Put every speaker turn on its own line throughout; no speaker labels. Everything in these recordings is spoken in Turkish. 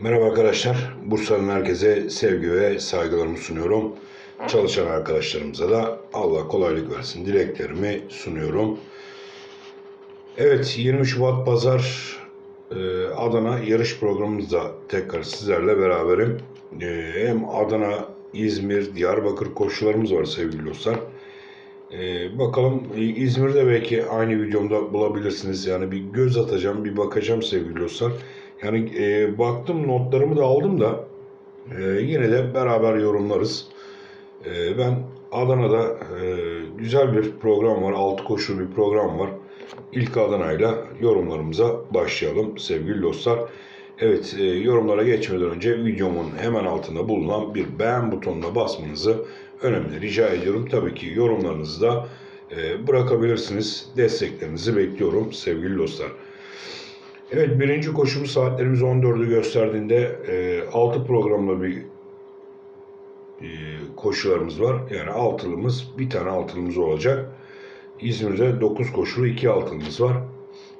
Merhaba arkadaşlar. Bursa'nın herkese sevgi ve saygılarımı sunuyorum. Çalışan arkadaşlarımıza da Allah kolaylık versin dileklerimi sunuyorum. Evet 20 Şubat Pazar e, Adana yarış programımızda tekrar sizlerle beraberim. E, Hem Adana, İzmir, Diyarbakır koşularımız var sevgili dostlar. E, bakalım e, İzmir'de belki aynı videomda bulabilirsiniz. Yani bir göz atacağım, bir bakacağım sevgili dostlar. Yani e, baktım notlarımı da aldım da e, yine de beraber yorumlarız. E, ben Adana'da e, güzel bir program var. Altı koşulu bir program var. İlk Adana'yla yorumlarımıza başlayalım sevgili dostlar. Evet e, yorumlara geçmeden önce videomun hemen altında bulunan bir beğen butonuna basmanızı önemli rica ediyorum. Tabii ki yorumlarınızı da e, bırakabilirsiniz. Desteklerinizi bekliyorum sevgili dostlar. Evet birinci koşumuz saatlerimiz 14'ü gösterdiğinde e, 6 programla bir e, koşularımız var. Yani altılımız bir tane altılımız olacak. İzmir'de 9 koşulu 2 altılımız var.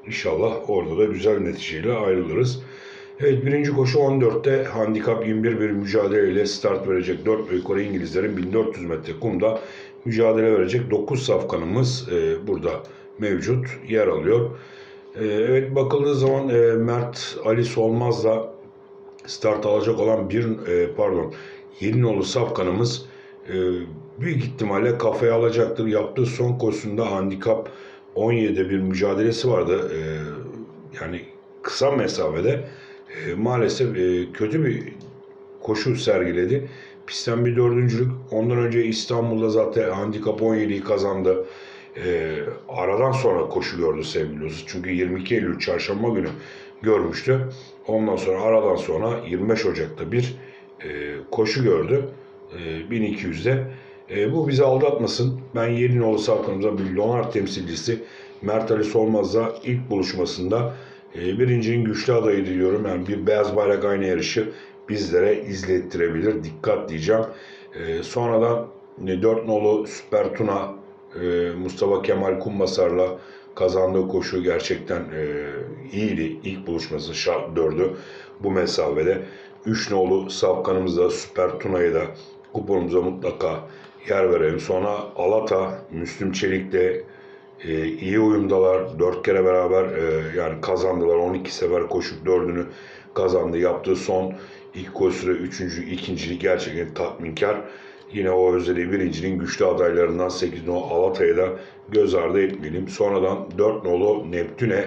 İnşallah orada da güzel neticeyle ayrılırız. Evet birinci koşu 14'te handikap 21 bir mücadeleyle start verecek 4 ve yukarı İngilizlerin 1400 metre kumda mücadele verecek 9 safkanımız e, burada mevcut yer alıyor. E, evet bakıldığı zaman e, Mert Ali Solmaz'la start alacak olan bir e, pardon Yeninoğlu safkanımız e, büyük ihtimalle kafaya alacaktır. Yaptığı son koşusunda handikap 17'de bir mücadelesi vardı. Yani kısa mesafede maalesef kötü bir koşu sergiledi. Pistten bir dördüncülük. Ondan önce İstanbul'da zaten handikap 17'yi kazandı. E, aradan sonra koşu gördü sevgili dostlar. Çünkü 22 Eylül çarşamba günü görmüştü. Ondan sonra aradan sonra 25 Ocak'ta bir e, koşu gördü. E, 1200'de. E, bu bizi aldatmasın. Ben Yeninoğlu Salkanımıza bir Lonart temsilcisi Mert Ali Solmaz'la ilk buluşmasında e, birincinin güçlü adayı diyorum. Yani bir beyaz bayrak aynı yarışı bizlere izlettirebilir. Dikkat diyeceğim. E, sonradan e, 4 nolu Süper Tuna e, Mustafa Kemal Kumbasar'la kazandığı koşu gerçekten e, iyiydi. İlk buluşması şart dördü bu mesafede. 3 nolu Safkan'ımızda Süper Tuna'yı da kuponumuza mutlaka yer verelim. Sonra Alata, Müslüm Çelik'le e, iyi uyumdalar. Dört kere beraber e, yani kazandılar. 12 sefer koşup dördünü kazandı. Yaptığı son ilk koşuda üçüncü, ikinciliği gerçekten tatminkar. Yine o özelliği birincinin güçlü adaylarından 8 nolu Alata'ya da göz ardı etmeyelim. Sonradan 4 nolu Neptüne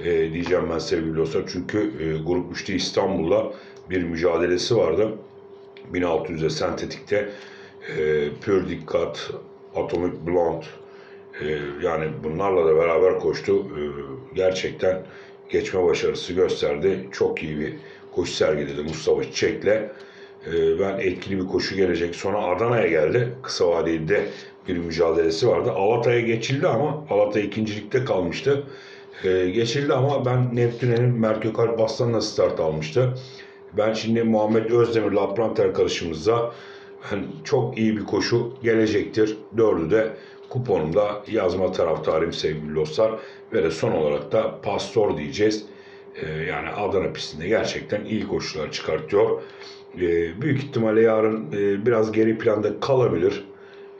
e, diyeceğim ben sevgili dostlar. Çünkü e, Grup 3'te İstanbul'la bir mücadelesi vardı. 1600'de sentetikte e, Pure Dikkat, Atomic Blonde e, yani bunlarla da beraber koştu. E, gerçekten geçme başarısı gösterdi. Çok iyi bir koşu sergiledi Mustafa Çiçek'le. E, ben etkili bir koşu gelecek. Sonra Adana'ya geldi. Kısa vadede bir mücadelesi vardı. Alata'ya geçildi ama Alata ikincilikte kalmıştı. E, geçildi ama ben Neptüne'nin Mert Gökalp Aslan'la start almıştı. Ben şimdi Muhammed Özdemir Lapranter karışımızda hani çok iyi bir koşu gelecektir. Dördü de kuponumda yazma taraftarıyım sevgili dostlar. Ve de son olarak da Pastor diyeceğiz. Ee, yani Adana pistinde gerçekten iyi koşular çıkartıyor. Ee, büyük ihtimalle yarın e, biraz geri planda kalabilir.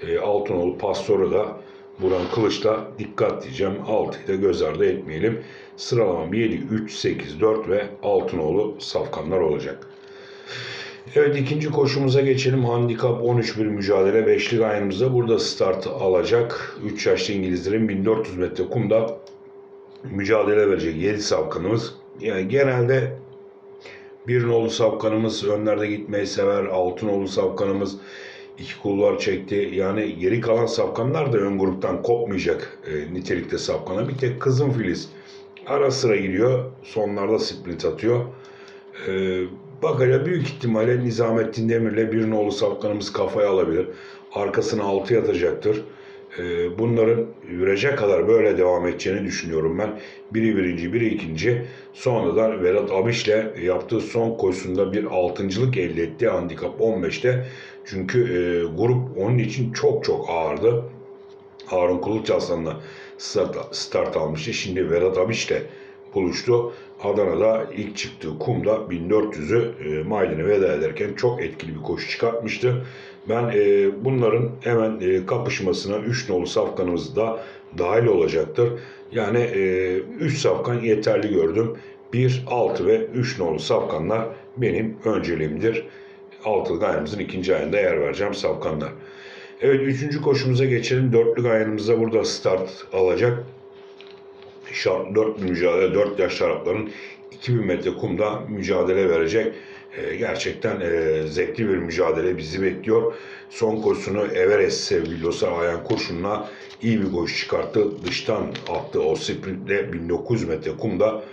E, Altınoğlu Pastor'u da Buran Kılıç'la dikkat diyeceğim. 6'yı da göz ardı etmeyelim. Sıralamam 7, 3, 8, 4 ve Altınoğlu safkanlar olacak. Evet ikinci koşumuza geçelim. Handikap 13 bir mücadele. Beşli ayımızda burada start alacak. 3 yaşlı İngilizlerin 1400 metre kumda mücadele verecek 7 safkanımız. Yani genelde bir nolu safkanımız önlerde gitmeyi sever. Altı nolu safkanımız iki kulvar çekti. Yani geri kalan safkanlar da ön gruptan kopmayacak e, nitelikte safkana. Bir tek Kızım Filiz ara sıra gidiyor. Sonlarda sprint atıyor. E, Bakacağız büyük ihtimalle Nizamettin Demir'le bir nolu safkanımız kafaya alabilir. Arkasına altı yatacaktır. Ee, bunların vürece kadar böyle devam edeceğini düşünüyorum ben. Biri birinci, biri ikinci. Sonradan Vedat Abiş'le yaptığı son koşusunda bir altıncılık elde etti handikap 15'te. Çünkü e, grup onun için çok çok ağırdı. Harun Kılıç Aslan'la start, start almıştı. Şimdi Vedat Abiş'le buluştu. Adana'da ilk çıktığı kumda 1400'ü e, Maydin'e veda ederken çok etkili bir koşu çıkartmıştı. Ben e, bunların hemen e, kapışmasına 3 nolu safkanımız da dahil olacaktır. Yani 3 safkan yeterli gördüm. 1, 6 ve 3 nolu safkanlar benim önceliğimdir. Altılı ayağımızın ikinci ayında yer vereceğim safkanlar. Evet üçüncü koşumuza geçelim. Dörtlü gayanımıza burada start alacak. Şart 4 mücadele 4 yaş tarafların 2000 metre kumda mücadele verecek. Ee, gerçekten e, zevkli bir mücadele bizi bekliyor. Son koşusunu Everest sevgili dostlar Ayhan Kurşun'la iyi bir koşu çıkarttı. Dıştan attı o sprintle 1900 metre kumda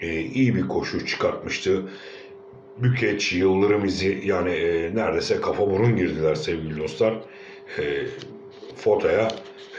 e, iyi bir koşu çıkartmıştı. Bükeç, Yıldırım izi yani e, neredeyse kafa burun girdiler sevgili dostlar. E, fotoya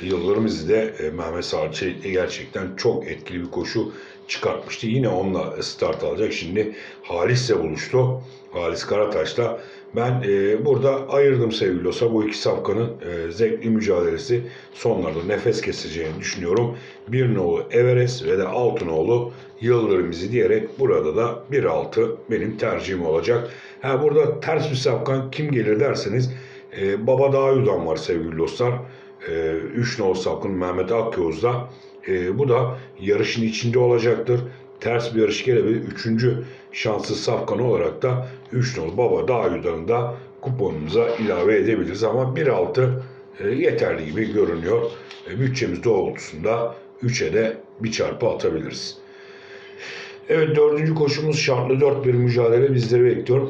Yıldırım izi de e, Mehmet Sarıçı gerçekten çok etkili bir koşu çıkartmıştı. Yine onunla start alacak. Şimdi Halis'le buluştu. Halis Karataş'la. Ben e, burada ayırdım sevgili dostlar. Bu iki safkanın e, zevkli mücadelesi sonlarda nefes keseceğini düşünüyorum. Bir nolu Everest ve de altı nolu Yıldırım izi diyerek burada da 1-6 benim tercihim olacak. Ha burada ters bir safkan kim gelir derseniz e, Baba Dağyu'dan var sevgili dostlar. 3 nolu safkan Mehmet Akyoz'da. E, bu da yarışın içinde olacaktır. Ters bir yarış gelebilir. Üçüncü şanslı safkan olarak da 3 nolu Baba Dağyu'dan da kuponumuza ilave edebiliriz. Ama 1-6 e, yeterli gibi görünüyor. E, bütçemiz doğrultusunda 3'e de bir çarpı atabiliriz. Evet dördüncü koşumuz şartlı 4 bir mücadele bizleri bekliyor.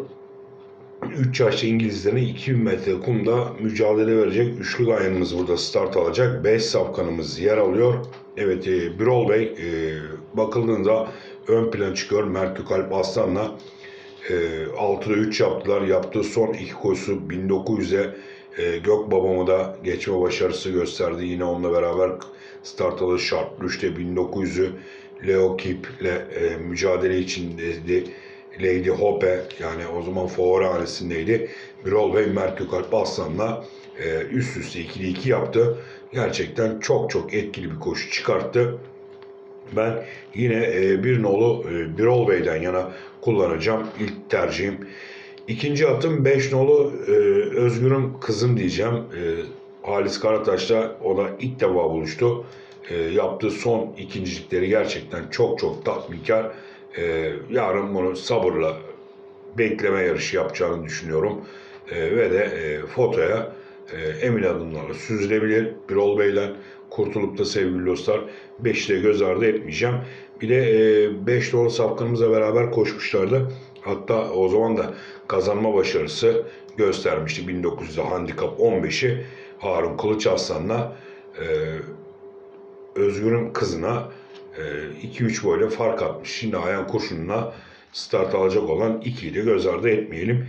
3 yaşlı İngilizlerin 2000 metre kumda mücadele verecek üçlü gayanımız burada start alacak. 5 safkanımız yer alıyor. Evet e, Birol Bey e, bakıldığında ön plan çıkıyor. Merkükalp Aslan'la e, 6'da 3 yaptılar. Yaptığı son iki koşusu 1900'e e, Gök Babamı da geçme başarısı gösterdi. Yine onunla beraber start alır şartlı 3'te 1900'ü Leo Kip ile e, mücadele içindeydi. Lady Hope yani o zaman Fuarhanesindeydi. Birol Bey Merkükalp Aslan'la e, üst üste 2'de 2 yaptı. Gerçekten çok çok etkili bir koşu çıkarttı. Ben yine e, bir nolu e, Birol Bey'den yana kullanacağım. İlk tercihim. İkinci atım 5 nolu e, Özgür'üm kızım diyeceğim. Halis Karataş'la o da ilk defa buluştu. Yaptığı son ikincilikleri gerçekten çok çok tatminkar. Yarın bunu sabırla bekleme yarışı yapacağını düşünüyorum. Ve de fotoya e, emin adımlarla süzülebilir. Birol Bey'den kurtulup da sevgili dostlar 5'i de göz ardı etmeyeceğim. Bir de 5 e, doğru safkanımızla beraber koşmuşlardı. Hatta o zaman da kazanma başarısı göstermişti. 1900'de handikap 15'i Harun Kılıç Aslan'la e, Özgür'ün kızına 2-3 boyla fark atmış. Şimdi Ayhan Kurşun'la start alacak olan 2'yi de göz ardı etmeyelim.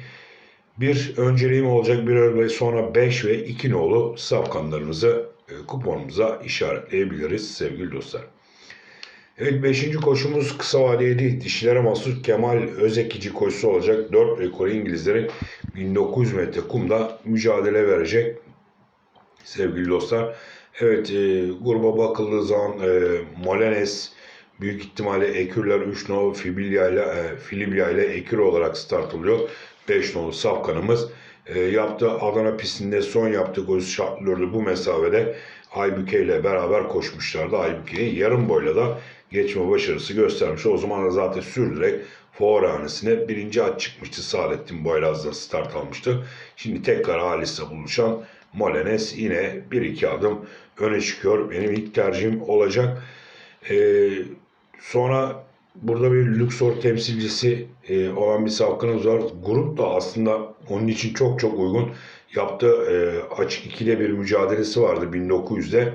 Bir önceliğim olacak bir örneği sonra 5 ve 2 nolu safkanlarımızı e, kuponumuza işaretleyebiliriz sevgili dostlar. Evet 5. koşumuz kısa vadeli dişilere mahsus Kemal Özekici koşusu olacak. 4 rekoru İngilizlerin 1900 metre kumda mücadele verecek sevgili dostlar. Evet e, gruba bakıldığı zaman e, Molenes büyük ihtimalle Ekürler 3 nolu Fibilya ile, e, Filibya ile Ekür olarak start oluyor. 5 nolu safkanımız. E, yaptığı Adana pistinde son yaptığı koşu şartlıyordu bu mesafede Aybüke ile beraber koşmuşlardı. Aybüke'yi yarım boyla da geçme başarısı göstermiş. O zaman da zaten sürdürerek fuarhanesine birinci at çıkmıştı. Saadettin Boylaz'da start almıştı. Şimdi tekrar Halis'le buluşan Molenes yine 1-2 adım öne çıkıyor. Benim ilk tercihim olacak. Ee, sonra burada bir Luxor temsilcisi e, olan bir savkınız var. Grup da aslında onun için çok çok uygun. Yaptığı e, açık ikide bir mücadelesi vardı 1900'de.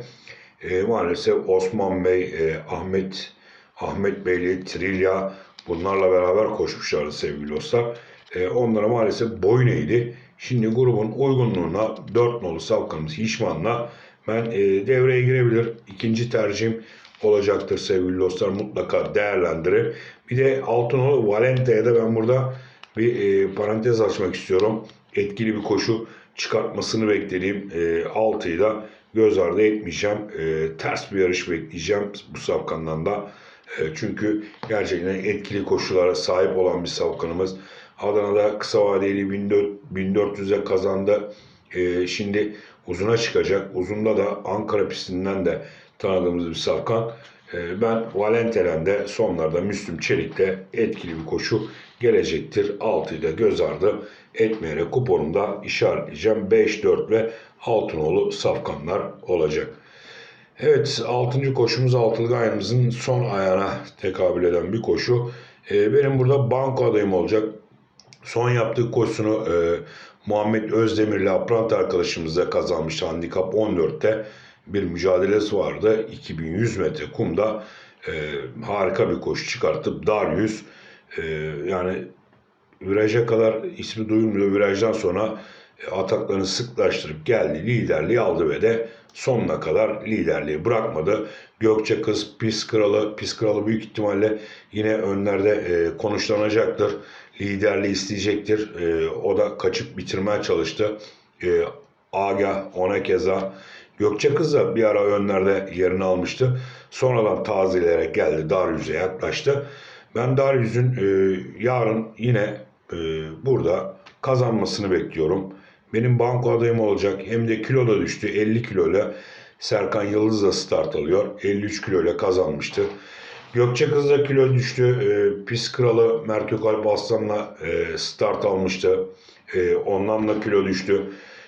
E, maalesef Osman Bey, e, Ahmet Ahmet Beyli, Trilya bunlarla beraber koşmuşlardı sevgili dostlar. E, onlara maalesef boyun eğdi. Şimdi grubun uygunluğuna 4 nolu savkanımız Hişman'la ben e, devreye girebilir. İkinci tercihim olacaktır sevgili dostlar. Mutlaka değerlendirin. Bir de Altınolu Valente'ye de ben burada bir e, parantez açmak istiyorum. Etkili bir koşu çıkartmasını beklediğim e, 6'yı da göz ardı etmeyeceğim. E, ters bir yarış bekleyeceğim bu safkandan da. E, çünkü gerçekten etkili koşulara sahip olan bir safkanımız. Adana'da kısa vadeli 1400'e kazandı. E, şimdi uzuna çıkacak. Uzunda da Ankara pistinden de tanıdığımız bir safkan. E, ben Valenteren'de sonlarda Müslüm Çelik'te etkili bir koşu gelecektir. 6'yı da göz ardı etmeyerek kuponumda işaretleyeceğim. 5, 4 ve Altınoğlu safkanlar olacak. Evet 6. koşumuz altılı ayağımızın son ayağına tekabül eden bir koşu. Ee, benim burada banko adayım olacak. Son yaptığı koşusunu e, Muhammed Özdemir'le Aprant arkadaşımızla kazanmıştı. Handikap 14'te bir mücadelesi vardı. 2100 metre kumda e, harika bir koşu çıkartıp Darius e, yani viraja kadar ismi duyulmuyor. Virajdan sonra e, ataklarını sıklaştırıp geldi. Liderliği aldı ve de sonuna kadar liderliği bırakmadı. Gökçe Kız, Pis Kralı, Pis Kralı büyük ihtimalle yine önlerde e, konuşlanacaktır. Liderliği isteyecektir. E, o da kaçıp bitirmeye çalıştı. E, Aga ona keza Gökçe Kız da bir ara önlerde yerini almıştı. Sonradan tazeleyerek geldi. Daryüz'e yaklaştı. Ben Daryüz'ün e, yarın yine e, burada kazanmasını bekliyorum. Benim banko adayım olacak. Hem de kilo da düştü. 50 kiloyla Serkan Yıldız da start alıyor. 53 kiloyla kazanmıştı. Gökçe Kız da kilo düştü. E, Pis Kralı Merkök Alp Aslan'la e, start almıştı. E, ondan da kilo düştü.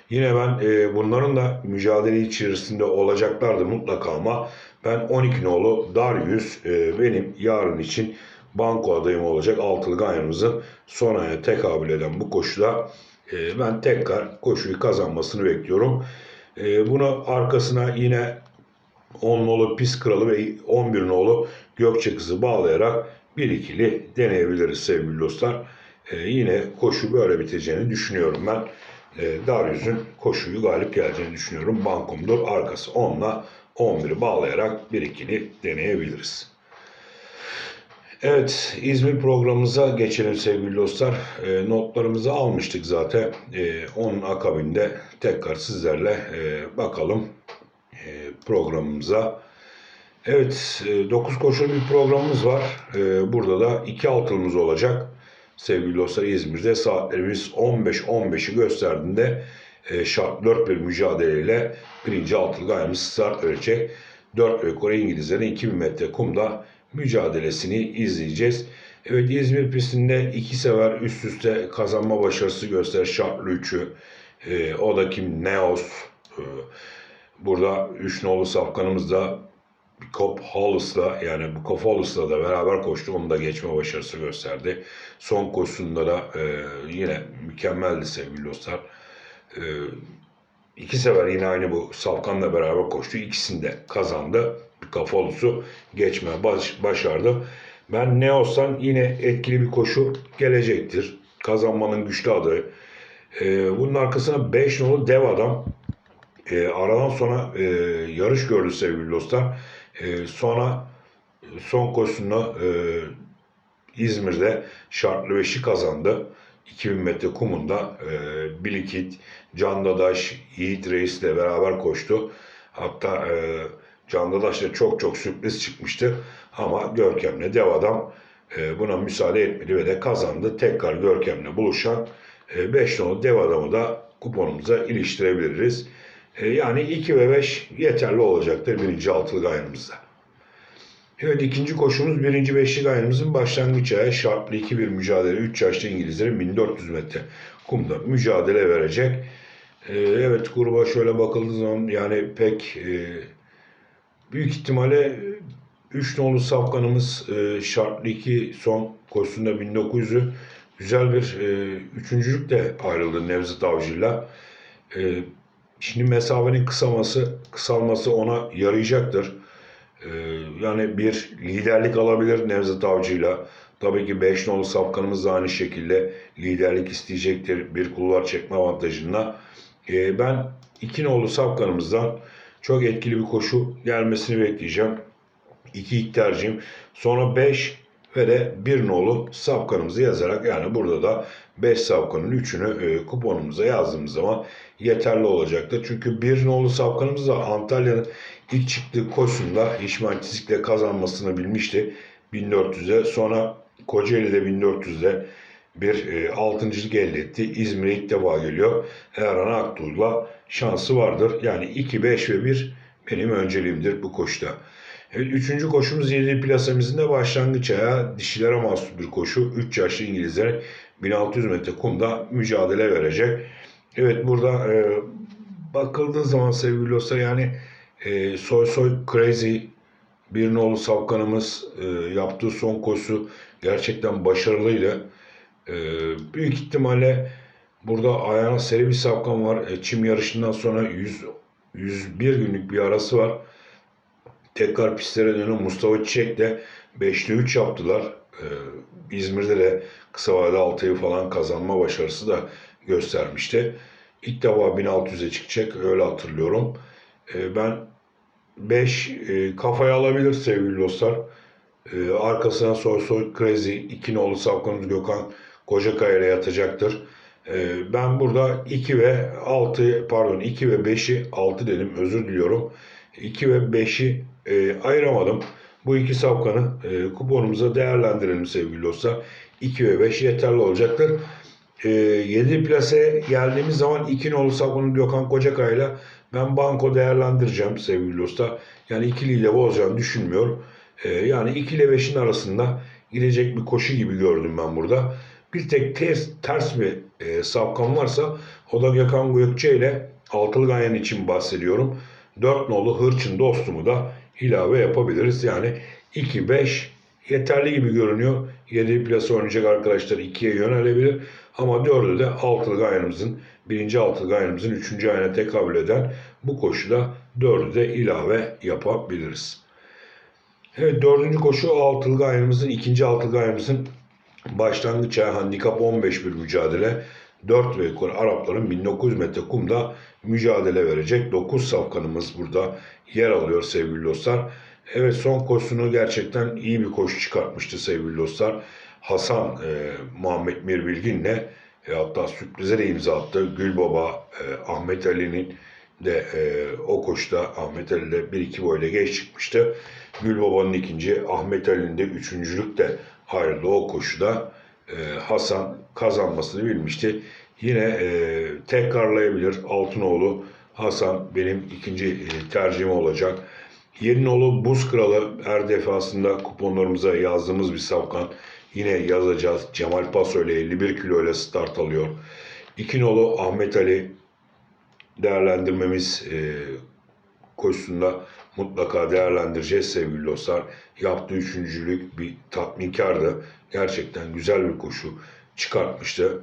Yine ben e, bunların da mücadele içerisinde olacaklardı mutlaka ama ben 12 nolu Darius e, benim yarın için banko adayım olacak altılı ganyanımızın son aya tekabül eden bu koşuda e, ben tekrar koşuyu kazanmasını bekliyorum. E, bunu arkasına yine 10 nolu Pis Kralı ve 11 nolu Gökçe Kızı bağlayarak bir ikili deneyebiliriz sevgili dostlar. E, yine koşu böyle biteceğini düşünüyorum ben. E, Darius'un koşuyu galip geleceğini düşünüyorum. Bankomdur arkası 10 ile 11'i bağlayarak bir ikili deneyebiliriz. Evet, İzmir programımıza geçelim sevgili dostlar. E, notlarımızı almıştık zaten. E, onun akabinde tekrar sizlerle e, bakalım e, programımıza. Evet, e, 9 koşulu bir programımız var. E, burada da 2 altılımız olacak. Sevgili dostlar İzmir'de saatlerimiz 15-15'i gösterdiğinde e, şart 4 bir mücadeleyle birinci altılı gayemiz start verecek. 4 ve Kore İngilizlerin 2000 metre kumda mücadelesini izleyeceğiz. Evet İzmir pistinde iki sefer üst üste kazanma başarısı göster şartlı üçü. E, o da kim? Neos. E, burada 3 nolu safkanımız da Cop Hollis'la yani bu Cop Hollis'la da beraber koştu. Onu da geçme başarısı gösterdi. Son koşusunda da e, yine mükemmeldi sevgili dostlar. E, iki sefer yine aynı bu Safkan'la beraber koştu. İkisini de kazandı. Kafalısı geçmeye baş, başardı. Ben ne olsam yine etkili bir koşu gelecektir. Kazanmanın güçlü adı. E, bunun arkasına 5 nolu dev adam. E, aradan sonra e, yarış gördü sevgili dostlar. E, sonra son koşusunda e, İzmir'de şartlı beşi kazandı. 2000 metre kumunda e, Bilikit, Can Dadaş, Yiğit Reis ile beraber koştu. Hatta e, Can Dadaş da çok çok sürpriz çıkmıştı. Ama Görkem'le dev adam e, buna müsaade etmedi ve de kazandı. Tekrar Görkem'le buluşan 5 e, nolu dev adamı da kuponumuza iliştirebiliriz. E, yani 2 ve 5 yeterli olacaktır birinci altılı gayrımızda. Evet ikinci koşumuz birinci beşlik ayımızın başlangıç ayağı şartlı 2 bir mücadele 3 yaşlı İngilizlerin 1400 metre kumda mücadele verecek. Ee, evet gruba şöyle bakıldığı zaman yani pek e, büyük ihtimalle 3 nolu safkanımız e, şartlı 2 son koşusunda 1900'ü güzel bir e, üçüncülük de ayrıldı Nevzat Avcı'yla. E, şimdi mesafenin kısalması, kısalması ona yarayacaktır. Ee, yani bir liderlik alabilir Nevzat Avcı'yla. Tabii ki 5 nolu safkanımız da aynı şekilde liderlik isteyecektir bir kulvar çekme avantajında. Ee, ben 2 nolu safkanımızdan çok etkili bir koşu gelmesini bekleyeceğim. 2 ilk tercihim. Sonra 5 ve de 1 nolu safkanımızı yazarak yani burada da 5 safkanın 3'ünü e, kuponumuza yazdığımız zaman yeterli olacaktır. Çünkü 1 nolu safkanımız da Antalya'nın ilk çıktığı koşusunda İsmail Çizik'le kazanmasını bilmişti. 1400'e sonra Kocaeli'de 1400'de bir e, altıncılık elde etti. İzmir'e ilk defa geliyor. Erhan Aktuğ'la şansı vardır. Yani 2, 5 ve 1 benim önceliğimdir bu koşuda. Evet, üçüncü koşumuz 7 plasemizin de başlangıç ayağı dişilere mahsus bir koşu. 3 yaşlı İngilizler 1600 metre kumda mücadele verecek. Evet burada e, bakıldığı zaman sevgili dostlar yani e, Soy Soy Crazy bir nolu savkanımız e, yaptığı son koşu gerçekten başarılıydı. E, büyük ihtimalle burada ayağına seri bir savkan var. E, çim yarışından sonra 100, 101 günlük bir arası var. Tekrar pistlere dönen Mustafa Çiçek de 5'te 3 yaptılar. E, İzmir'de de kısa vadede 6'yı falan kazanma başarısı da göstermişti. İlk defa 1600'e çıkacak öyle hatırlıyorum. E, ben 5 e, kafaya alabilir sevgili dostlar. E, arkasına Soy Soy Crazy, iki nolu Savkanız Gökhan Kocakaya ile yatacaktır. E, ben burada 2 ve 6 pardon 2 ve 5'i 6 dedim özür diliyorum. 2 ve 5'i e, ayıramadım. Bu iki safkanı e, kuponumuza değerlendirelim sevgili dostlar. 2 ve 5 yeterli olacaktır. E, 7 plase geldiğimiz zaman 2 nolu safkanın Gökhan Kocakaya'yla ben banko değerlendireceğim sevgili dostlar. Yani ikiliyle bozacağını düşünmüyorum. E, yani 2 ile 5'in arasında gidecek bir koşu gibi gördüm ben burada. Bir tek ters, ters bir e, safkan varsa o da Gökhan Gökçe ile altılı ganyan için bahsediyorum. 4 nolu hırçın dostumu da ilave yapabiliriz. Yani 2-5 yeterli gibi görünüyor. 7 plase oynayacak arkadaşlar 2'ye yönelebilir. Ama 4'ü de altılı ganyanımızın birinci altılı ganyanımızın 3. ayına tekabül eden bu koşuda 4'ü de ilave yapabiliriz. Evet dördüncü koşu altılı ganyanımızın ikinci altılı ganyanımızın başlangıç ayağı handikap 15 bir mücadele. 4 ve yukarı Arapların 1900 metre kumda mücadele verecek. 9 safkanımız burada yer alıyor sevgili dostlar. Evet son koşusunu gerçekten iyi bir koşu çıkartmıştı sevgili dostlar. Hasan e, Muhammed Mir Bilgin'le e, hatta sürprize de imza attı. Gülbaba e, Ahmet Ali'nin de e, o koşuda Ahmet Ali de 1-2 boyla geç çıkmıştı. Gülbaba'nın ikinci, Ahmet Ali'nin de üçüncülük de ayrıldı o koşuda. E, Hasan kazanmasını bilmişti. Yine e, tekrarlayabilir Altınoğlu. Hasan benim ikinci e, tercihim olacak. Yerinoğlu Buz Kralı her defasında kuponlarımıza yazdığımız bir safkan. Yine yazacağız. Cemal Paso ile 51 kilo ile start alıyor. İkinolu Ahmet Ali değerlendirmemiz e, koşusunda mutlaka değerlendireceğiz sevgili dostlar. Yaptığı üçüncülük bir tatminkardı. Gerçekten güzel bir koşu çıkartmıştı.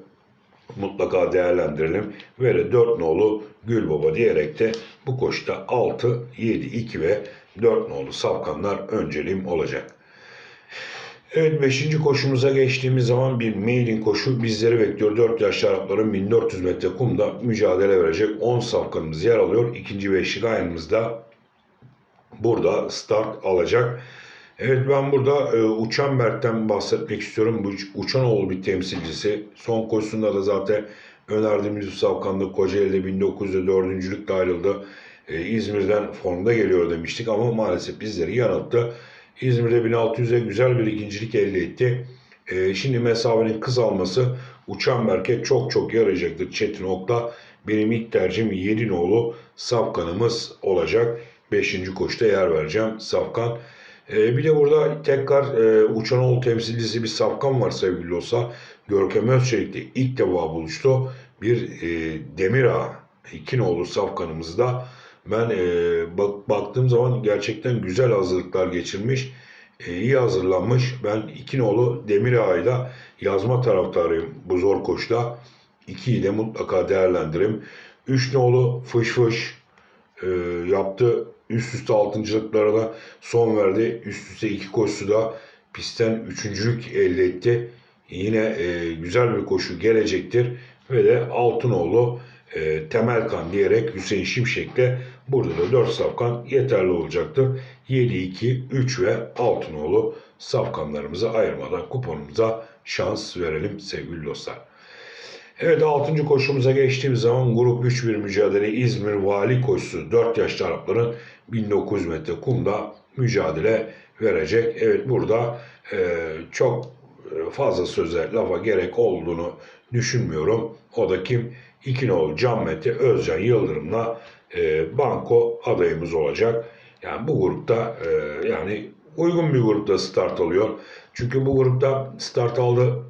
Mutlaka değerlendirelim. Ve de 4 nolu Gülbaba diyerek de bu koşuda 6, 7, 2 ve 4 nolu safkanlar önceliğim olacak. Evet 5. koşumuza geçtiğimiz zaman bir mailin koşu bizleri bekliyor. 4 yaşlı Arapların 1400 metre kumda mücadele verecek 10 safkanımız yer alıyor. İkinci beşlik ayımızda burada start alacak. Evet ben burada e, Uçan Berk'ten bahsetmek istiyorum. Bu Uçanoğlu bir temsilcisi. Son koşusunda da zaten önerdiğimiz bir safkanda Kocaeli'de 1904. ayrıldı. E, İzmir'den formda geliyor demiştik ama maalesef bizleri yanılttı. İzmir'de 1600'e güzel bir ikincilik elde etti. E, şimdi mesafenin kısalması Uçan Berk'e çok çok yarayacaktır. Çetin Ok'ta benim ilk tercihim 7 nolu safkanımız olacak. 5. koşuda yer vereceğim safkan. E, bir de burada tekrar e, Uçanoğlu temsilcisi bir safkan var sevgili olsa. Görkem Özçelik'te ilk defa buluştu. Bir e, Demir Ağa, iki nolu safkanımızda ben e, bak, baktığım zaman gerçekten güzel hazırlıklar geçirmiş. E, iyi hazırlanmış. Ben iki nolu Demir Ağa'yla yazma taraftarıyım bu zor koşuda. İkiyi de mutlaka değerlendirim. Üç nolu Fış Fış e, yaptı. Üst üste altıncılıklara da son verdi. Üst üste iki koşusu da pistten üçüncülük elde etti. Yine e, güzel bir koşu gelecektir. Ve de Altınoğlu e, Temelkan diyerek Hüseyin Şimşek'le burada da 4 safkan yeterli olacaktır. 7, 2, 3 ve Altınoğlu safkanlarımızı ayırmadan kuponumuza şans verelim sevgili dostlar. Evet 6. koşumuza geçtiğimiz zaman grup 3 bir mücadele İzmir Vali koşusu 4 yaşlı Arapların 1900 metre kumda mücadele verecek. Evet burada e, çok fazla söze lafa gerek olduğunu düşünmüyorum. O da kim? İkinoğlu Can Mete Özcan Yıldırım'la e, banko adayımız olacak. Yani bu grupta e, yani uygun bir grupta start alıyor. Çünkü bu grupta start aldı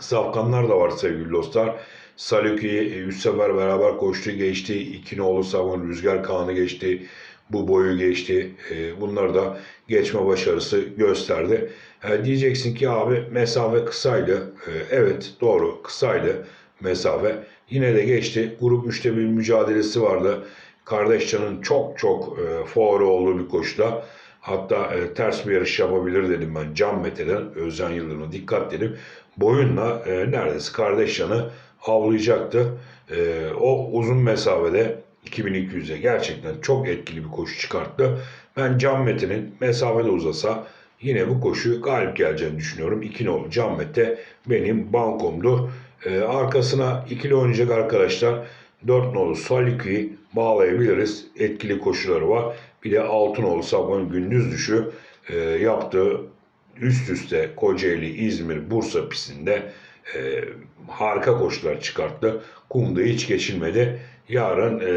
Safkanlar da var sevgili dostlar. Saluki 3 sefer beraber koştu geçti. İkinoğlu Savun Rüzgar Kağan'ı geçti. Bu boyu geçti. E, bunlar da geçme başarısı gösterdi. E, diyeceksin ki abi mesafe kısaydı. E, evet doğru kısaydı mesafe. Yine de geçti. Grup 3'te bir mücadelesi vardı. Kardeşcan'ın çok çok e, favori olduğu bir koşuda. Hatta e, ters bir yarış yapabilir dedim ben Can Mete'den Özcan Yıldırım'a dikkat dedim. Boyunla e, neredeyse Kardeşcan'ı avlayacaktı. E, o uzun mesafede 2200'e gerçekten çok etkili bir koşu çıkarttı. Ben Can Mete'nin mesafede uzasa yine bu koşu galip geleceğini düşünüyorum. İki nolu Can Mete benim bankomdur. E, arkasına ikili oynayacak arkadaşlar. 4 nolu Saliki'yi bağlayabiliriz. Etkili koşuları var. Bir de 6 nolu Sabah'ın gündüz düşü e, yaptığı üst üste Kocaeli, İzmir, Bursa pistinde e, harika koşular çıkarttı. Kumda hiç geçilmedi. Yarın e,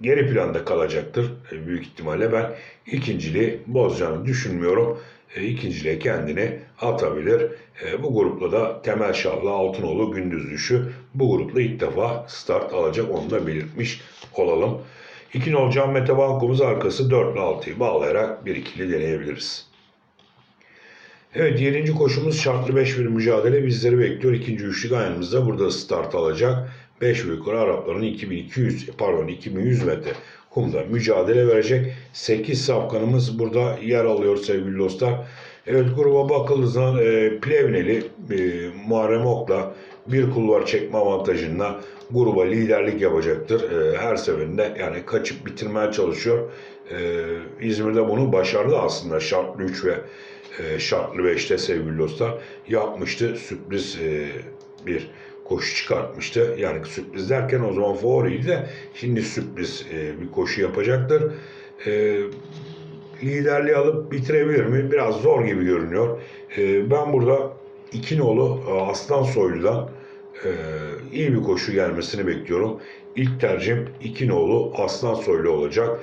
geri planda kalacaktır e, büyük ihtimalle. Ben ikinciliği bozacağını düşünmüyorum. E, ikinciliğe kendini atabilir. E, bu grupla da Temel Şahlı, Altınoğlu, Gündüz Düşü bu grupla ilk defa start alacak. Onu da belirtmiş olalım. İki nol Can Mete Bankomuz arkası 4 ile 6'yı bağlayarak bir ikili deneyebiliriz. Evet 7. koşumuz şartlı 5 bir mücadele bizleri bekliyor. İkinci üçlük ayağımızda burada start alacak. 5 ve yukarı Arapların 2200 pardon 2100 metre kumda mücadele verecek. 8 safkanımız burada yer alıyor sevgili dostlar. Evet gruba bakıldığı zaman e, Plevneli e, Muharrem Ok'la bir kulvar çekme avantajında gruba liderlik yapacaktır. E, her seferinde yani kaçıp bitirmeye çalışıyor. E, İzmir'de bunu başardı aslında şartlı 3 ve e, şartlı 5'te sevgili dostlar yapmıştı. Sürpriz e, bir koşu çıkartmıştı. Yani sürpriz derken o zaman favoriydi de şimdi sürpriz e, bir koşu yapacaktır. E, liderliği alıp bitirebilir mi? Biraz zor gibi görünüyor. E, ben burada iki e, Aslan Soylu'dan e, iyi bir koşu gelmesini bekliyorum. İlk tercihim iki Aslan Soylu olacak.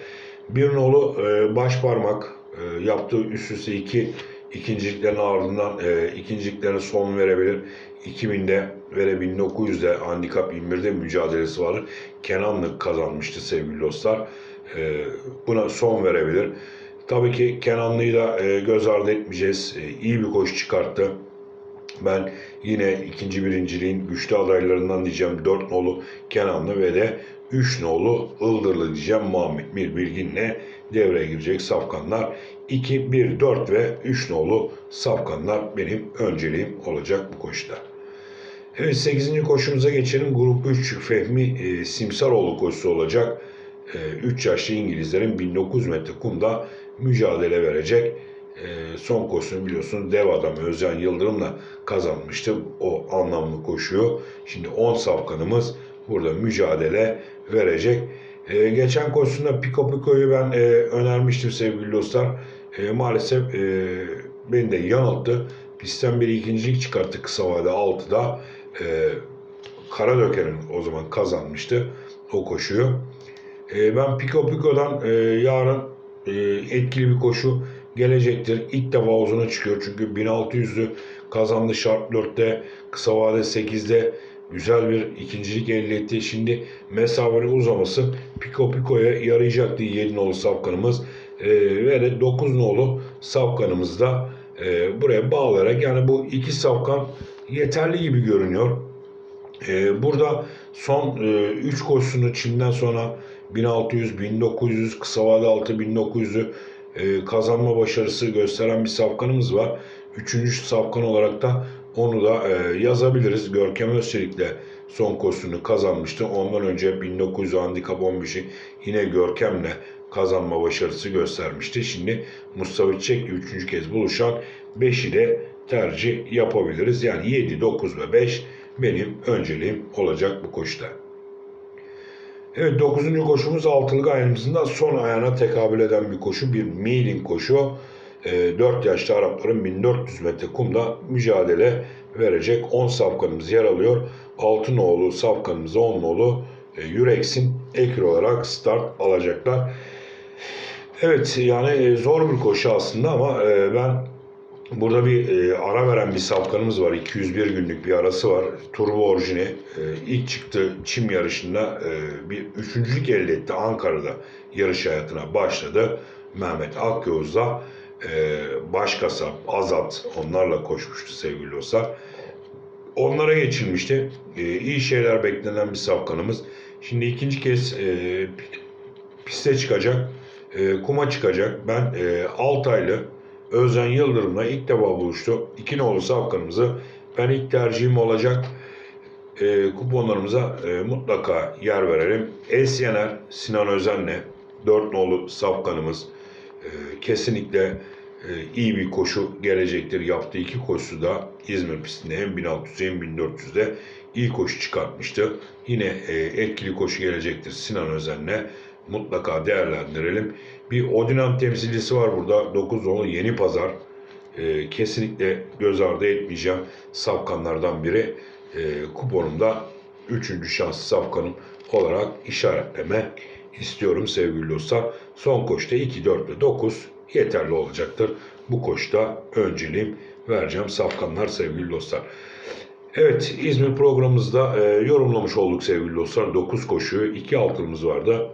Bir nolu e, baş parmak e, yaptığı üst üste iki ikinciliklerin ardından e, ikinciliklerine son verebilir. 2000'de ve 1900'de handikap 21'de mücadelesi var. Kenanlık kazanmıştı sevgili dostlar. E, buna son verebilir. Tabii ki Kenanlı'yı da e, göz ardı etmeyeceğiz. E, iyi bir koşu çıkarttı. Ben yine ikinci birinciliğin güçlü adaylarından diyeceğim 4 nolu Kenanlı ve de 3 nolu Ildırlı diyeceğim Muhammed Mir Bilgin'le devreye girecek safkanlar. 2, 1, 4 ve 3 nolu safkanlar benim önceliğim olacak bu koşuda. Evet 8. koşumuza geçelim. Grup 3 Fehmi e, Simsaroğlu koşusu olacak. E, 3 yaşlı İngilizlerin 1900 metre kumda mücadele verecek. E, son koşusunu biliyorsunuz dev adam Özcan Yıldırım'la kazanmıştı o anlamlı koşuyu. Şimdi 10 safkanımız burada mücadele verecek. E, geçen koşusunda Pico Pico'yu ben e, önermiştim sevgili dostlar. E, maalesef e, beni de yanılttı. Pistten bir ikincilik çıkarttı kısa vade 6'da. E, Karadöker'in o zaman kazanmıştı o koşuyu. E, ben Pico Pico'dan e, yarın e, etkili bir koşu gelecektir. İlk defa uzuna çıkıyor çünkü 1600'lü kazandı şart 4'te, kısa vade 8'de güzel bir ikincilik elde etti. Şimdi mesafeli uzaması Pico Pico'ya yarayacaktı 7 nolu safkanımız. E, ve de 9 nolu safkanımız da e, buraya bağlayarak yani bu iki safkan yeterli gibi görünüyor. E, burada son 3 e, koşusunu Çin'den sonra 1600, 1900, kısa vade 6 1900'ü e, kazanma başarısı gösteren bir safkanımız var. Üçüncü safkan olarak da onu da e, yazabiliriz. Görkem Özçelik'le son koşusunu kazanmıştı. Ondan önce 1900 handikap 15'i yine Görkem'le kazanma başarısı göstermişti. Şimdi Mustafa Çiçek'le üçüncü kez buluşan 5'i de tercih yapabiliriz. Yani 7, 9 ve 5 benim önceliğim olacak bu koşuda. Evet 9. koşumuz altılık ayağımızın da son ayağına tekabül eden bir koşu. Bir milin koşu. e, 4 yaşlı Arapların 1400 metre kumda mücadele verecek 10 safkanımız yer alıyor. Altınoğlu safkanımız 10 nolu e, Yüreksin ekür olarak start alacaklar. Evet yani e, zor bir koşu aslında ama e, ben burada bir e, ara veren bir safkanımız var. 201 günlük bir arası var. Turbo orijini. E, ilk çıktığı çim yarışında e, bir üçüncülük elde etti. Ankara'da yarış hayatına başladı. Mehmet Akyoz'la e, Başkasap, Azat onlarla koşmuştu sevgili dostlar. Onlara geçilmişti. E, iyi şeyler beklenen bir safkanımız. Şimdi ikinci kez e, piste çıkacak. E, kuma çıkacak. Ben e, Altaylı Özden Yıldırım'la ilk defa buluştu. İki nolu safkanımızı ben ilk tercihim olacak. E, kuponlarımıza e, mutlaka yer verelim. Es Yener, Sinan Özen'le 4 nolu safkanımız e, kesinlikle e, iyi bir koşu gelecektir. Yaptığı iki koşusu da İzmir pistinde hem 1600 hem 1400'de iyi koşu çıkartmıştı. Yine e, etkili koşu gelecektir Sinan Özen'le. Mutlaka değerlendirelim. Bir Odinam temsilcisi var burada. 9 nolu Yeni Pazar. E, kesinlikle göz ardı etmeyeceğim. Safkanlardan biri. E, kuponumda 3. şanslı safkanım olarak işaretleme istiyorum sevgili dostlar. Son koşta 2, 4 ve 9 yeterli olacaktır. Bu koşta önceliğim vereceğim safkanlar sevgili dostlar. Evet İzmir programımızda e, yorumlamış olduk sevgili dostlar. 9 koşuyu 2 altımız vardı.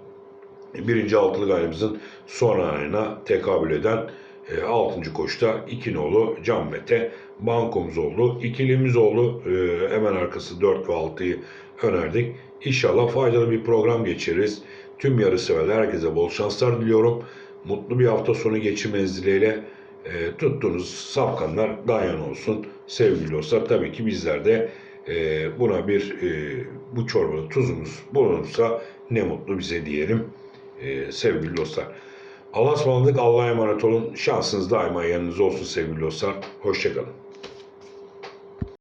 Birinci altılı gayrımızın son ayına tekabül eden 6. koşta 2 nolu Can Mete bankomuz oldu. İkilimiz oldu. E, hemen arkası 4 ve 6'yı önerdik. İnşallah faydalı bir program geçiririz. Tüm yarı severler herkese bol şanslar diliyorum. Mutlu bir hafta sonu geçirmeniz dileğiyle e, tuttuğunuz safkanlar dayan olsun. Sevgili dostlar tabii ki bizler de e, buna bir e, bu çorbada tuzumuz bulunursa ne mutlu bize diyelim e, sevgili dostlar. Allah'a emanet olun. Şansınız daima yanınızda olsun sevgili dostlar. Hoşçakalın.